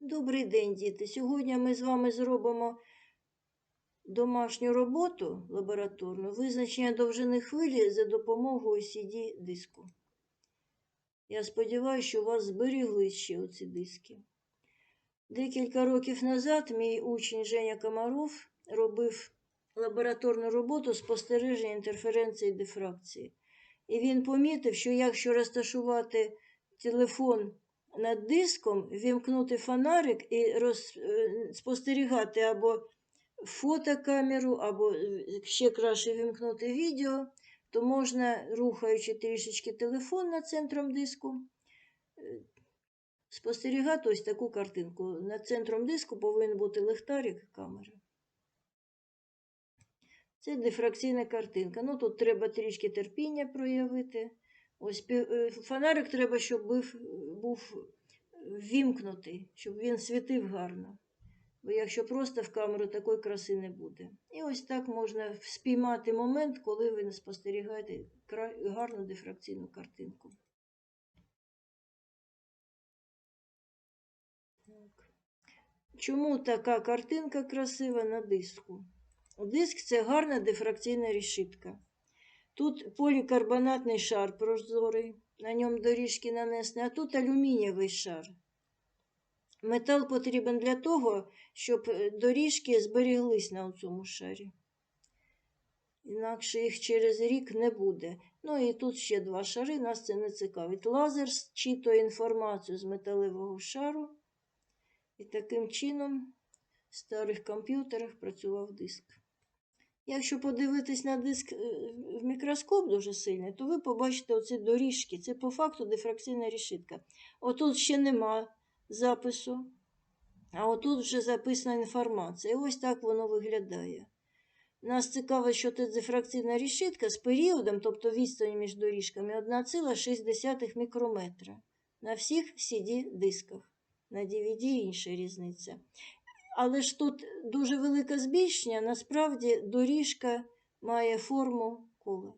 Добрий день, діти. Сьогодні ми з вами зробимо домашню роботу лабораторну, визначення довжини хвилі за допомогою CD-диску. Я сподіваюся, що у вас зберігли ще оці диски. Декілька років назад мій учень Женя Комаров робив лабораторну роботу спостереження інтерференції і дифракції. І він помітив, що якщо розташувати телефон над диском, вімкнути фонарик і роз, е, спостерігати або фотокамеру, або е, ще краще вімкнути відео, то можна, рухаючи трішечки телефон над центром диску, е, спостерігати ось таку картинку. Над центром диску повинен бути лихтарик і камера. Це дифракційна картинка. Ну, тут треба трішки терпіння проявити. Ось е, фонарик треба, щоб був, ввімкнутий, щоб він світив гарно. Бо якщо просто в камеру такої краси не буде. І ось так можна спіймати момент, коли ви не спостерігаєте гарну дифракційну картинку. Чому така картинка красива на диску? Диск це гарна дифракційна решітка. Тут полікарбонатний шар прозорий, на ньому доріжки нанесені, а тут алюмінієвий шар. Метал потрібен для того, щоб е, доріжки зберіглись на цьому шарі. Інакше їх через рік не буде. Ну і тут ще два шари, нас це не цікавить. Лазер зчитує інформацію з металевого шару. І таким чином в старих комп'ютерах працював диск. Якщо подивитись на диск е, в мікроскоп дуже сильний, то ви побачите оці доріжки. Це по факту дифракційна решітка. Отут ще нема запису, а отут вже записана інформація. І ось так воно виглядає. Нас цікаво, що це дифракційна решітка з періодом, тобто відстань між доріжками, 1,6 мікрометра на всіх CD-дисках. На DVD інша різниця. Але ж тут дуже велике збільшення, насправді доріжка має форму кола.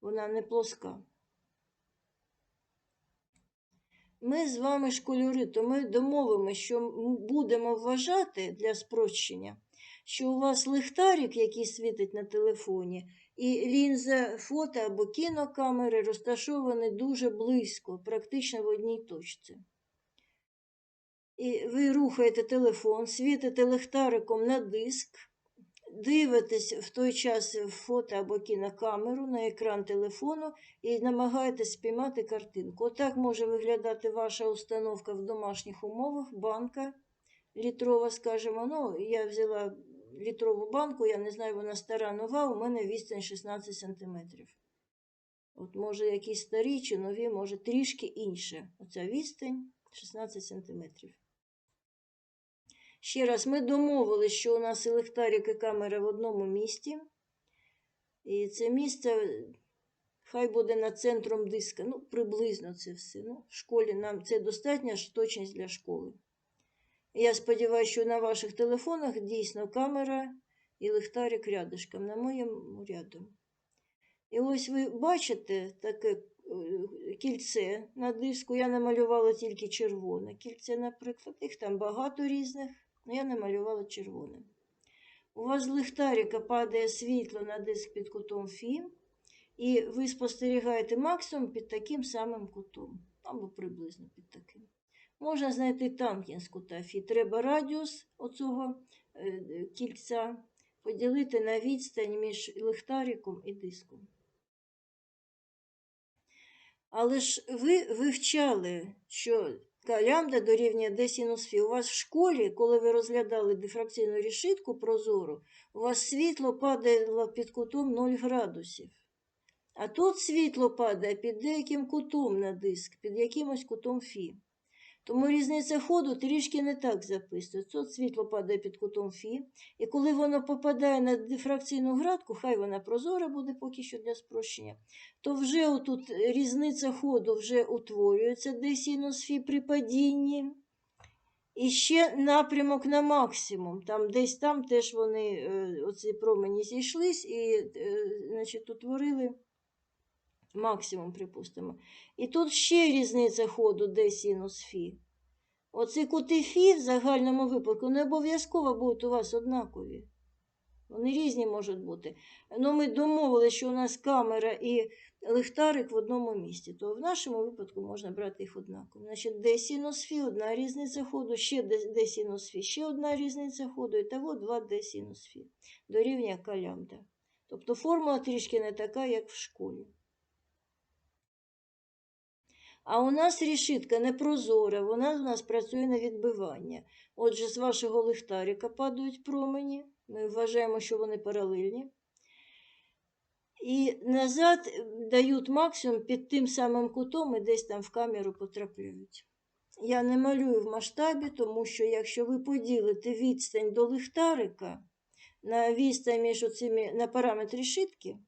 Вона не плоска. Ми з вами школюри, то ми домовимося, що будемо вважати для спрощення, що у вас лихтарик, який світить на телефоні, і лінза фото або кінокамери розташовані дуже близько, практично в одній точці. І ви рухаєте телефон, світите лихтариком на диск, дивитесь в той час в фото або кінокамеру на екран телефону і намагаєтесь спіймати картинку. Отак може виглядати ваша установка в домашніх умовах, банка літрова, скажімо. Ну, я взяла літрову банку, я не знаю, вона стара нова, у мене відстань 16 см. От може якісь старі чи нові, може трішки інше. Оця відстань 16 сантиметрів. Ще раз, ми домовилися, що у нас і ліхтарик, і камера в одному місці. І це місце хай буде над центром диска. Ну, приблизно це все. Ну, в школі нам це достатня точність для школи. Я сподіваюся, що на ваших телефонах дійсно камера і ліхтарик рядышком, на моєму рядом. І ось ви бачите таке е, кільце на диску. Я намалювала тільки червоне кільце, наприклад. Їх там багато різних, але я намалювала червоним. У вас з ліхтарика падає світло на диск під кутом Фі, і ви спостерігаєте максимум під таким самим кутом, або приблизно під таким. Можна знайти тангенс кута Фі. Треба радіус оцього е, кільця поділити на відстань між ліхтариком і диском. Але ж ви вивчали, що лямбда дорівнює d. У вас в школі, коли ви розглядали дифракційну рішитку прозору, у вас світло падало під кутом 0 градусів. А тут світло падає під деяким кутом на диск, під якимось кутом фі. Тому різниця ходу трішки не так записується. Тут світло падає під кутом Фі, і коли воно попадає на дифракційну градку, хай вона прозора буде поки що для спрощення, то вже отут різниця ходу вже утворюється, де синус Фі при падінні. І ще напрямок на максимум. Там десь там теж вони, е, оці промені зійшлись і е, значить, утворили максимум, припустимо. І тут ще різниця ходу, де синус Фі. Оці кути Фі в загальному випадку не обов'язково будуть у вас однакові. Вони різні можуть бути. Ну, ми домовилися, що у нас камера і ліхтарик в одному місці, то в нашому випадку можна брати їх однаково. Значить, де синус Фі, одна різниця ходу, ще де, синус Фі, ще одна різниця ходу, і того 2 де синус Фі. Дорівнює К лямбда. Тобто формула трішки не така, як в школі. А у нас рішитка не прозора, вона у нас працює на відбивання. Отже, з вашого ліхтарика падають промені. Ми вважаємо, що вони паралельні. І назад дають максимум під тим самим кутом і десь там в камеру потрапляють. Я не малюю в масштабі, тому що якщо ви поділите відстань до ліхтарика на відстань між оцими, на параметрі шитки,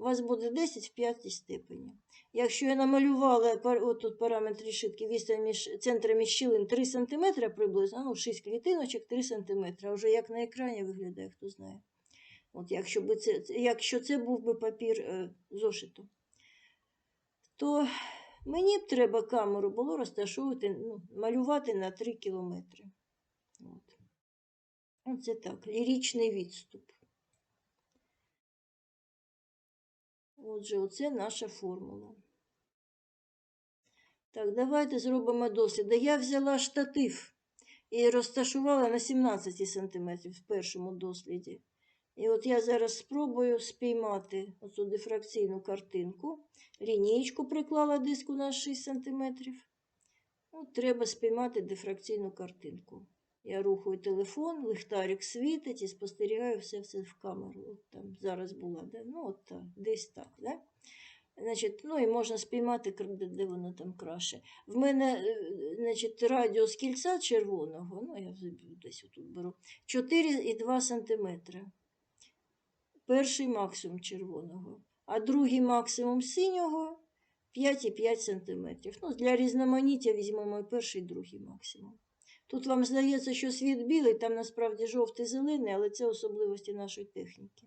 у вас буде 10 в п'ятій степені. Якщо я намалювала отут параметр решітки, відстань між центрами щілин 3 см приблизно, ну 6 клітиночок 3 см, а вже як на екрані виглядає, хто знає. От якщо, би це, якщо це був би папір е, зошиту, то мені б треба камеру було розташовувати, ну, малювати на 3 кілометри. От. Оце так, ліричний відступ. Отже, оце наша формула. Так, давайте зробимо досліди. Я взяла штатив і розташувала на 17 см в першому досліді. І от я зараз спробую спіймати оцю дифракційну картинку. Лінійку приклала диску на 6 см. От треба спіймати дифракційну картинку. Я рухаю телефон, ліхтарик світить і спостерігаю все все в камеру. От там зараз була, да? ну от так, десь так. Да? Значить, ну і можна спіймати, де, де воно там краще. В мене е, значить, радіус кільця червоного, ну я десь отут беру, 4,2 см. Перший максимум червоного, а другий максимум синього 5,5 см. Ну, для різноманіття візьмемо перший, і другий максимум. Тут вам здається, що світ білий, там насправді жовтий зелений, але це особливості нашої техніки.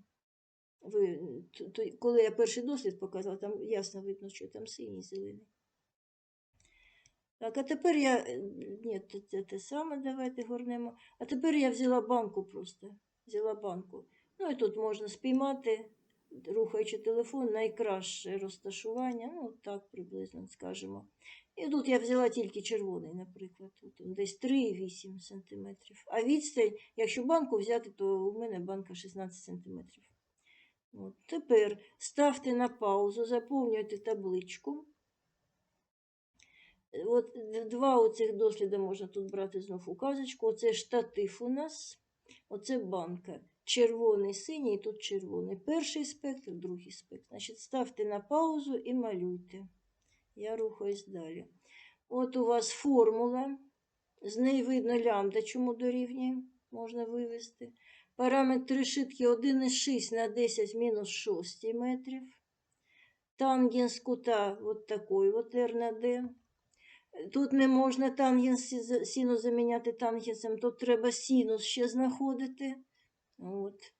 Ви, т- т- коли я перший дослід показала, там ясно видно, що там синій зелений. Так, а тепер я. е, Ні, це те саме, давайте горнемо. А тепер я взяла банку просто. Взяла банку. Ну і тут можна спіймати, рухаючи телефон, найкраще розташування. Ну, так приблизно скажемо. І тут я взяла тільки червоний, наприклад, тут десь 3,8 см. А відстань, якщо банку взяти, то у мене банка 16 см. От. Тепер ставте на паузу, заповнюйте табличку. От два оцих досліди можна тут брати знов указочку. Оце штатив у нас, оце банка. Червоний, синій, тут червоний. Перший спектр, другий спектр. Значить, ставте на паузу і малюйте. Я рухаюсь далі. От у вас формула. З неї видно лямбда, чому дорівнює, можна вивести. Параметр решітки 1,6 на 10 мінус 6 метрів. Тангенс кута от такий от R на D. Тут не можна тангенс синус заміняти тангенсом, тут треба синус ще знаходити. От.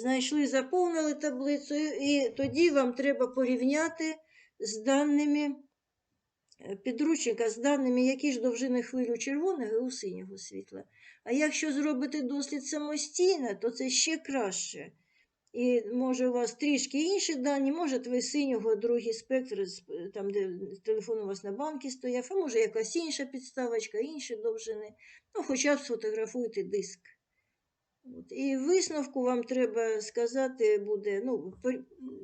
Знайшли, заповнили таблицю, і тоді вам треба порівняти з даними е, підручника, з даними, які ж довжини хвилі у червоного і у синього світла. А якщо зробити дослід самостійно, то це ще краще. І може у вас трішки інші дані, може ви синього другий спектр, там, де телефон у вас на банки стояв, а може якась інша підставочка, інші довжини. Ну, хоча б сфотографуйте диск. От. І висновку вам треба сказати буде, ну,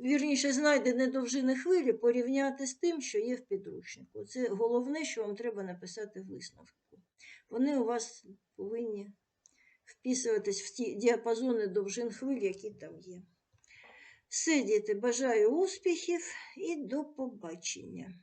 вірніше, знайдені довжини хвилі порівняти з тим, що є в підручнику. Це головне, що вам треба написати в висновку. Вони у вас повинні вписуватись в ті діапазони довжин хвиль, які там є. Все, діти, бажаю успіхів і до побачення.